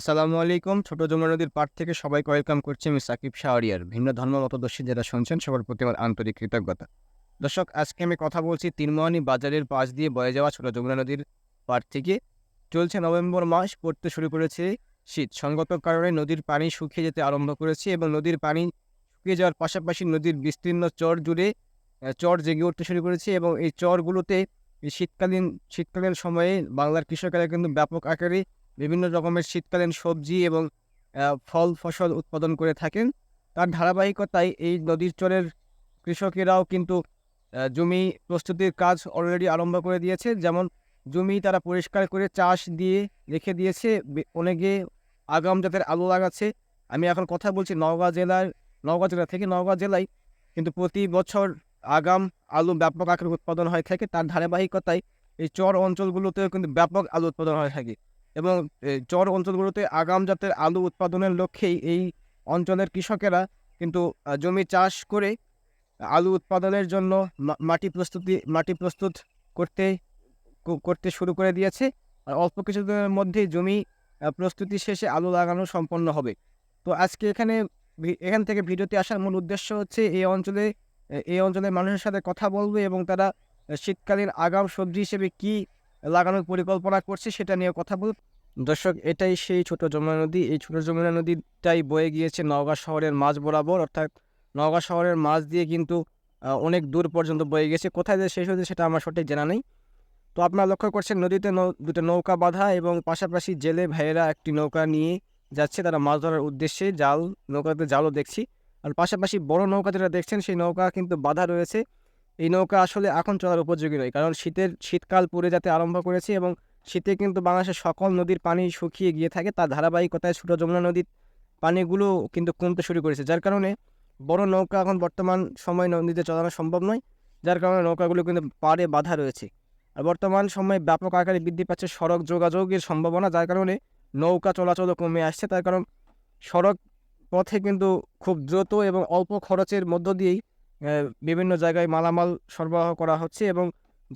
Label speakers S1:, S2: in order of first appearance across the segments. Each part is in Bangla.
S1: আসসালামু আলাইকুম ছোট যমুনা নদীর পাঠ থেকে সবাইকে ওয়েলকাম করছি আমি সাকিব শাহরিয়ার ভিন্ন ধর্ম মতদর্শী যারা শুনছেন সবার প্রতি আমার আন্তরিক কৃতজ্ঞতা দর্শক আজকে আমি কথা বলছি তিনমোহনী বাজারের পাশ দিয়ে বয়ে যাওয়া ছোট যমুনা নদীর পাঠ থেকে চলছে নভেম্বর মাস পড়তে শুরু করেছে শীত সঙ্গত কারণে নদীর পানি শুকিয়ে যেতে আরম্ভ করেছে এবং নদীর পানি শুকিয়ে যাওয়ার পাশাপাশি নদীর বিস্তীর্ণ চর জুড়ে চর জেগে উঠতে শুরু করেছে এবং এই চরগুলোতে শীতকালীন শীতকালীন সময়ে বাংলার কৃষকেরা কিন্তু ব্যাপক আকারে বিভিন্ন রকমের শীতকালীন সবজি এবং ফল ফসল উৎপাদন করে থাকেন তার ধারাবাহিকতায় এই নদীর চরের কৃষকেরাও কিন্তু জমি প্রস্তুতির কাজ অলরেডি আরম্ভ করে দিয়েছে যেমন জমি তারা পরিষ্কার করে চাষ দিয়ে রেখে দিয়েছে অনেকে আগাম জাতের আলু লাগাচ্ছে আমি এখন কথা বলছি নওগাঁ জেলার নওগাঁ জেলা থেকে নওগাঁ জেলায় কিন্তু প্রতি বছর আগাম আলু ব্যাপক আকারে উৎপাদন হয়ে থাকে তার ধারাবাহিকতায় এই চর অঞ্চলগুলোতেও কিন্তু ব্যাপক আলু উৎপাদন হয়ে থাকে এবং চর অঞ্চলগুলোতে আগাম জাতের আলু উৎপাদনের লক্ষ্যেই এই অঞ্চলের কৃষকেরা কিন্তু জমি চাষ করে আলু উৎপাদনের জন্য মাটি প্রস্তুতি মাটি প্রস্তুত করতে করতে শুরু করে দিয়েছে আর অল্প কিছুদিনের মধ্যেই জমি প্রস্তুতি শেষে আলু লাগানো সম্পন্ন হবে তো আজকে এখানে এখান থেকে ভিডিওতে আসার মূল উদ্দেশ্য হচ্ছে এই অঞ্চলে এই অঞ্চলের মানুষের সাথে কথা বলবে এবং তারা শীতকালীন আগাম সবজি হিসেবে কী লাগানোর পরিকল্পনা করছি সেটা নিয়ে কথা বল দর্শক এটাই সেই ছোট যমুনা নদী এই ছোট যমুনা নদীটাই বয়ে গিয়েছে নওগাঁ শহরের মাঝ বরাবর অর্থাৎ নওগাঁ শহরের মাঝ দিয়ে কিন্তু অনেক দূর পর্যন্ত বয়ে গেছে কোথায় যে শেষ হয়েছে সেটা আমার সঠিক জানা নেই তো আপনারা লক্ষ্য করছেন নদীতে দুটো নৌকা বাঁধা এবং পাশাপাশি জেলে ভাইয়েরা একটি নৌকা নিয়ে যাচ্ছে তারা মাছ ধরার উদ্দেশ্যে জাল নৌকাতে জালও দেখছি আর পাশাপাশি বড় নৌকা যেটা দেখছেন সেই নৌকা কিন্তু বাধা রয়েছে এই নৌকা আসলে এখন চলার উপযোগী নয় কারণ শীতের শীতকাল পড়ে যাতে আরম্ভ করেছে এবং শীতে কিন্তু বাংলাদেশের সকল নদীর পানি শুকিয়ে গিয়ে থাকে তার ধারাবাহিকতায় ছোটো যমুনা নদীর পানিগুলো কিন্তু কমতে শুরু করেছে যার কারণে বড় নৌকা এখন বর্তমান সময় নদীতে চলানো সম্ভব নয় যার কারণে নৌকাগুলো কিন্তু পাড়ে বাধা রয়েছে আর বর্তমান সময়ে ব্যাপক আকারে বৃদ্ধি পাচ্ছে সড়ক যোগাযোগের সম্ভাবনা যার কারণে নৌকা চলাচলও কমে আসছে তার কারণ সড়ক পথে কিন্তু খুব দ্রুত এবং অল্প খরচের মধ্য দিয়েই বিভিন্ন জায়গায় মালামাল সরবরাহ করা হচ্ছে এবং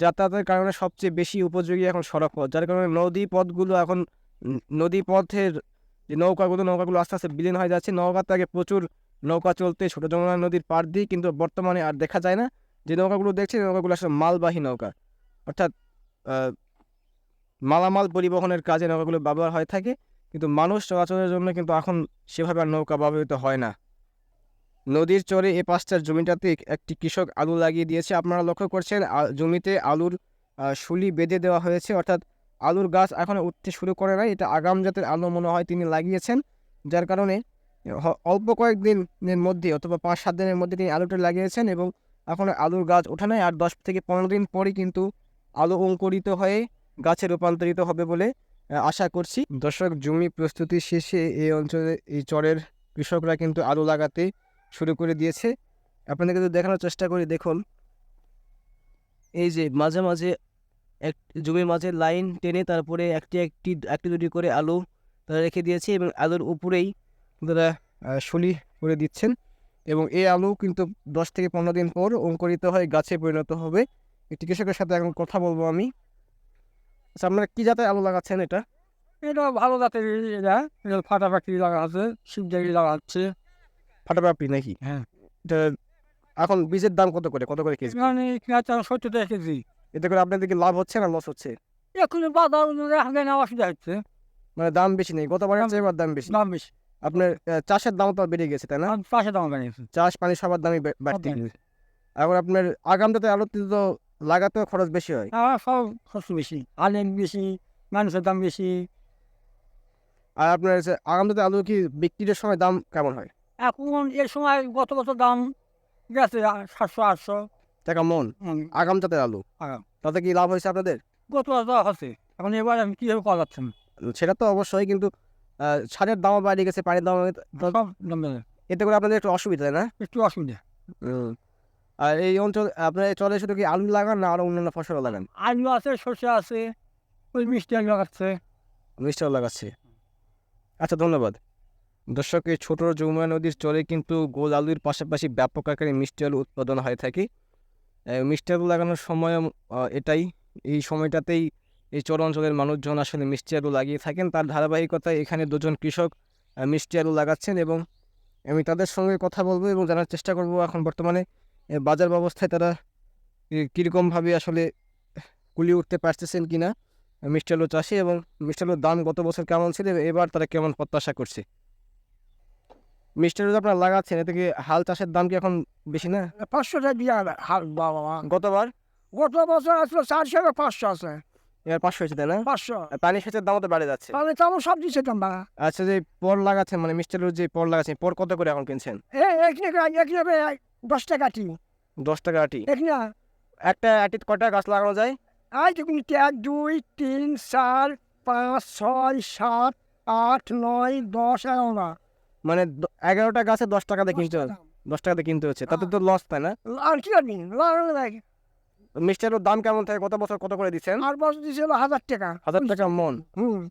S1: যাতায়াতের কারণে সবচেয়ে বেশি উপযোগী এখন সড়ক পথ যার কারণে নদী পথগুলো এখন নদী পথের যে নৌকাগুলো নৌকাগুলো আস্তে আস্তে বিলীন হয়ে যাচ্ছে নৌকাতে আগে প্রচুর নৌকা চলতে ছোটো যমুনা নদীর পাড় দিয়ে কিন্তু বর্তমানে আর দেখা যায় না যে নৌকাগুলো দেখছে নৌকাগুলো আসলে মালবাহী নৌকা অর্থাৎ মালামাল পরিবহনের কাজে নৌকাগুলো ব্যবহার হয়ে থাকে কিন্তু মানুষ চলাচলের জন্য কিন্তু এখন সেভাবে আর নৌকা ব্যবহৃত হয় না নদীর চরে এ পাঁচটার জমিটাতে একটি কৃষক আলু লাগিয়ে দিয়েছে আপনারা লক্ষ্য করছেন জমিতে আলুর শুলি বেঁধে দেওয়া হয়েছে অর্থাৎ আলুর গাছ এখনও উঠতে শুরু করে নাই এটা আগাম জাতের আলু মনে হয় তিনি লাগিয়েছেন যার কারণে অল্প কয়েকদিনের মধ্যে অথবা পাঁচ সাত দিনের মধ্যে তিনি আলুটা লাগিয়েছেন এবং এখন আলুর গাছ ওঠে নাই আর দশ থেকে পনেরো দিন পরই কিন্তু আলু অঙ্কুরিত হয়ে গাছে রূপান্তরিত হবে বলে আশা করছি দর্শক জমি প্রস্তুতি শেষে এই অঞ্চলে এই চরের কৃষকরা কিন্তু আলু লাগাতে শুরু করে দিয়েছে আপনাদেরকে তো দেখানোর চেষ্টা করি দেখুন এই যে মাঝে মাঝে এক জমির মাঝে লাইন টেনে তারপরে একটি একটি একটি দুটি করে আলু তারা রেখে দিয়েছে এবং আলুর উপরেই তারা সলি করে দিচ্ছেন এবং এই আলু কিন্তু দশ থেকে পনেরো দিন পর অঙ্কুরিত হয়ে গাছে পরিণত হবে একটি কৃষকের সাথে এখন কথা বলবো আমি আচ্ছা আপনারা কী জাতের আলু লাগাচ্ছেন এটা এটা ভালো জাতের এটা ফাটাফাটি লাগা আছে শিবজাগি লাগাচ্ছে ফাটাপাপড়ি নাকি হ্যাঁ এখন বীজের দাম কত করে কত করে কেজি কেজি এতে করে আপনাদের কি লাভ হচ্ছে না লস হচ্ছে এখন বাজার অনুযায়ী অসুবিধা হচ্ছে মানে দাম বেশি নেই দাম বেশি দাম বেশি আপনার চাষের দাম তো বেড়ে গেছে তাই না হ্যাঁ, চাষের দাম বেড়ে গেছে চাষ পানি সবার দামই বাড়তে এখন আপনার আগামটাতে আলু তো লাগাতেও খরচ বেশি হয় হ্যাঁ সব খরচ বেশি আলেন বেশি মানুষের দাম বেশি আর আপনার আগামটাতে আলু কি বিক্রির সময় দাম কেমন হয় এখন এ সময় গত বছর দাম গেছে সাতশো আটশো টাকা মন আগাম চাপের আলু আগাম তাতে কি লাভ হয়েছে আপনাদের গত বছর হচ্ছে এখন এবার আমি কীভাবে করা যাচ্ছে না সেটা তো অবশ্যই কিন্তু সারের দামও বাইরে গেছে পানির দাম এতে করে আপনাদের একটু অসুবিধা না একটু অসুবিধা আর এই অঞ্চল আপনার চলে শুধু কি আলু লাগান না আরও অন্যান্য ফসল লাগান আলু আছে সর্ষে আছে ওই মিষ্টি আলু লাগাচ্ছে মিষ্টি আলু লাগাচ্ছে আচ্ছা ধন্যবাদ দর্শক এই ছোটো যমুনা নদীর চরে কিন্তু গোল আলুর পাশাপাশি ব্যাপক আকারে মিষ্টি আলু উৎপাদন হয়ে থাকে মিষ্টি আলু লাগানোর সময় এটাই এই সময়টাতেই এই চর অঞ্চলের মানুষজন আসলে মিষ্টি আলু লাগিয়ে থাকেন তার ধারাবাহিকতায় এখানে দুজন কৃষক মিষ্টি আলু লাগাচ্ছেন এবং আমি তাদের সঙ্গে কথা বলবো এবং জানার চেষ্টা করব এখন বর্তমানে বাজার ব্যবস্থায় তারা কীরকমভাবে আসলে কুলি উঠতে পারতেছেন কি না মিষ্টি আলু চাষে এবং মিষ্টি আলুর দাম গত বছর কেমন ছিল এবার তারা কেমন প্রত্যাশা করছে মিষ্টি রোজ আপনার লাগাচ্ছেন এতে কি হাল চাষের দাম কি এখন বেশি না পাঁচশো টাকা বিঘা হাল বাবা গতবার গত বছর আসলো চারশো টাকা পাঁচশো আছে এবার পাঁচশো হয়েছে তাই না পাঁচশো পানি সেচের দামও তো বেড়ে যাচ্ছে পানি দাম সব দিচ্ছে দাম বাড়া আচ্ছা যে পর লাগাচ্ছেন মানে মিষ্টি রোজ যে পর লাগাচ্ছেন পর কত করে এখন কিনছেন দশ টাকা আটি দশ টাকা আটি একটা আটিত কটা গাছ লাগানো যায় আই এক দুই তিন চার পাঁচ ছয় সাত আট নয় দশ এগারো মানে এগারোটা গাছে দশ টাকা দিয়ে কিনতে হচ্ছে দশ টাকাতে কিনতে হচ্ছে তাতে হ্যাঁ। তো লস তাই না আর কি লাগে মিষ্টারের দাম কেমন থাকে কত বছর কত করে দিচ্ছেন আর বছর দিচ্ছিল হাজার টাকা হাজার টাকা মন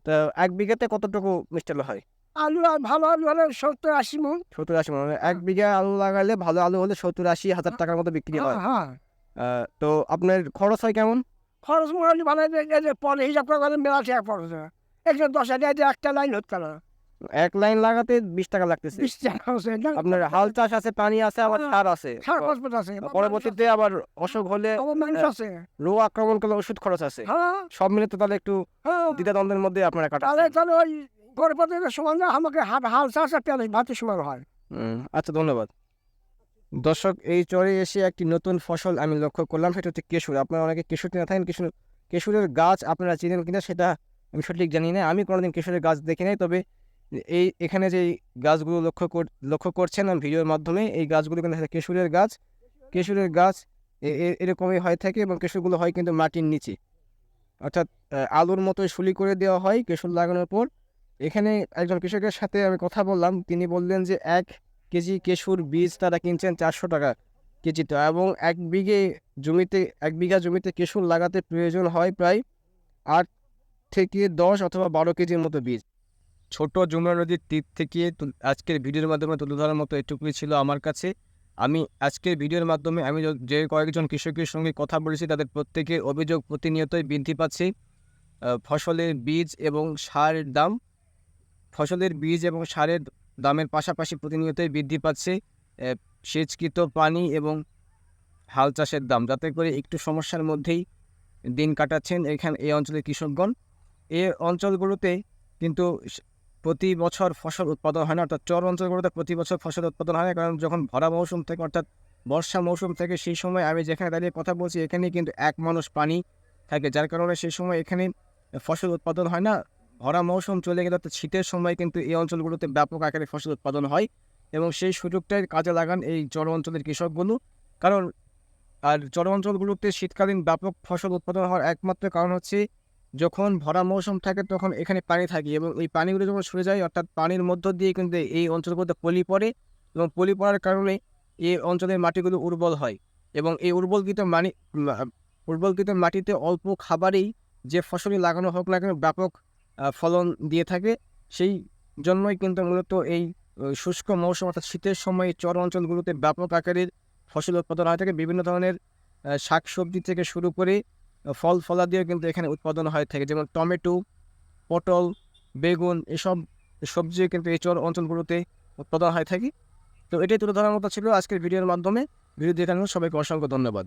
S1: তো এক বিঘাতে কতটুকু মিষ্টার হয় আলু ভালো আলু হলে সত্তর আশি মন সত্তর আশি মন মানে এক হ্যাঁ। বিঘা আলু লাগালে ভালো আলু হলে সত্তর আশি হাজার হ্যাঁ। টাকার মতো বিক্রি হয় তো আপনার খরচ হয় কেমন খরচ মোটামুটি ভালো পরে হিসাব করে মেলা টাকা খরচ হয় একজন দশ হাজার একটা লাইন হতে না এক লাইন লাগাতে বিশ টাকা লাগতেছে বিশ টাকা আছে আপনার হাল চাষ আছে পানি আছে আবার হ্যাঁ, সার আছে সার খরচ আছে পরবর্তীতে আবার অসুখ হলে আছে রোগ আক্রমণ করলে ওষুধ খরচ আছে হ্যাঁ। সব মিলে তো তাহলে একটু হ্যাঁ। দ্বিধাদ্বন্দ্বের মধ্যে আপনারা কাটা তাহলে তাহলে ওই গর্ভপাতের সময় না আমাকে হাল চাষ আর পেঁয়াজ ভাতে সময় হয় আচ্ছা ধন্যবাদ দর্শক এই চরে এসে একটি নতুন ফসল আমি লক্ষ্য করলাম সেটা হচ্ছে কেশুর আপনারা অনেকে কেশুর কিনে থাকেন কেশুর কেশুরের গাছ আপনারা চিনেন কিনা সেটা আমি সঠিক জানি না আমি কোনোদিন কেশুরের গাছ দেখি নাই তবে এই এখানে যে গাছগুলো লক্ষ্য লক্ষ্য করছেন ভিডিওর মাধ্যমে এই গাছগুলো কিন্তু কেশুরের গাছ কেশুরের গাছ এরকমই হয়ে থাকে এবং কেশুরগুলো হয় কিন্তু মাটির নিচে অর্থাৎ আলুর মতো শুলি করে দেওয়া হয় কেশুর লাগানোর পর এখানে একজন কৃষকের সাথে আমি কথা বললাম তিনি বললেন যে এক কেজি কেশুর বীজ তারা কিনছেন চারশো টাকা কেজিতে এবং এক বিঘে জমিতে এক বিঘা জমিতে কেশুর লাগাতে প্রয়োজন হয় প্রায় আট থেকে দশ অথবা বারো কেজির মতো বীজ ছোট যমুনা নদীর তীর থেকে আজকের ভিডিওর মাধ্যমে তুলে ধরার মতো এটুকুই ছিল আমার কাছে আমি আজকের ভিডিওর মাধ্যমে আমি যে কয়েকজন কৃষকের সঙ্গে কথা বলেছি তাদের প্রত্যেকের অভিযোগ প্রতিনিয়তই বৃদ্ধি পাচ্ছে ফসলের বীজ এবং সারের দাম ফসলের বীজ এবং সারের দামের পাশাপাশি প্রতিনিয়তই বৃদ্ধি পাচ্ছে সেচকৃত পানি এবং হাল চাষের দাম যাতে করে একটু সমস্যার মধ্যেই দিন কাটাচ্ছেন এখানে এই অঞ্চলের কৃষকগণ এ অঞ্চলগুলোতে কিন্তু প্রতি বছর ফসল উৎপাদন হয় না অর্থাৎ চর অঞ্চলগুলোতে প্রতি বছর ফসল উৎপাদন হয় না কারণ যখন ভরা মৌসুম থেকে অর্থাৎ বর্ষা মৌসুম থেকে সেই সময় আমি যেখানে দাঁড়িয়ে কথা বলছি এখানে কিন্তু এক মানুষ পানি থাকে যার কারণে সেই সময় এখানে ফসল উৎপাদন হয় না ভরা মৌসুম চলে গেলে অর্থাৎ শীতের সময় কিন্তু এই অঞ্চলগুলোতে ব্যাপক আকারে ফসল উৎপাদন হয় এবং সেই সুযোগটাই কাজে লাগান এই চর অঞ্চলের কৃষকগুলো কারণ আর চর অঞ্চলগুলোতে শীতকালীন ব্যাপক ফসল উৎপাদন হওয়ার একমাত্র কারণ হচ্ছে যখন ভরা মৌসুম থাকে তখন এখানে পানি থাকে এবং এই পানিগুলো যখন সরে যায় অর্থাৎ পানির মধ্য দিয়ে কিন্তু এই অঞ্চলের মধ্যে পলি পড়ে এবং পলি পড়ার কারণে এই অঞ্চলের মাটিগুলো উর্বর হয় এবং এই উর্বরকৃত মানি উর্বরকৃত মাটিতে অল্প খাবারেই যে ফসলই লাগানো হোক না কেন ব্যাপক ফলন দিয়ে থাকে সেই জন্যই কিন্তু মূলত এই শুষ্ক মৌসুম অর্থাৎ শীতের সময় চর অঞ্চলগুলোতে ব্যাপক আকারের ফসল উৎপাদন হয়ে থাকে বিভিন্ন ধরনের শাক সবজি থেকে শুরু করে ফল ফলা দিয়েও কিন্তু এখানে উৎপাদন হয়ে থাকে যেমন টমেটো পটল বেগুন এসব সবজি কিন্তু এই চর অঞ্চলগুলোতে উৎপাদন হয়ে থাকে তো এটাই তুলে ধরার মতো ছিল আজকের ভিডিওর মাধ্যমে ভিডিও দেখানোর সবাইকে অসংখ্য ধন্যবাদ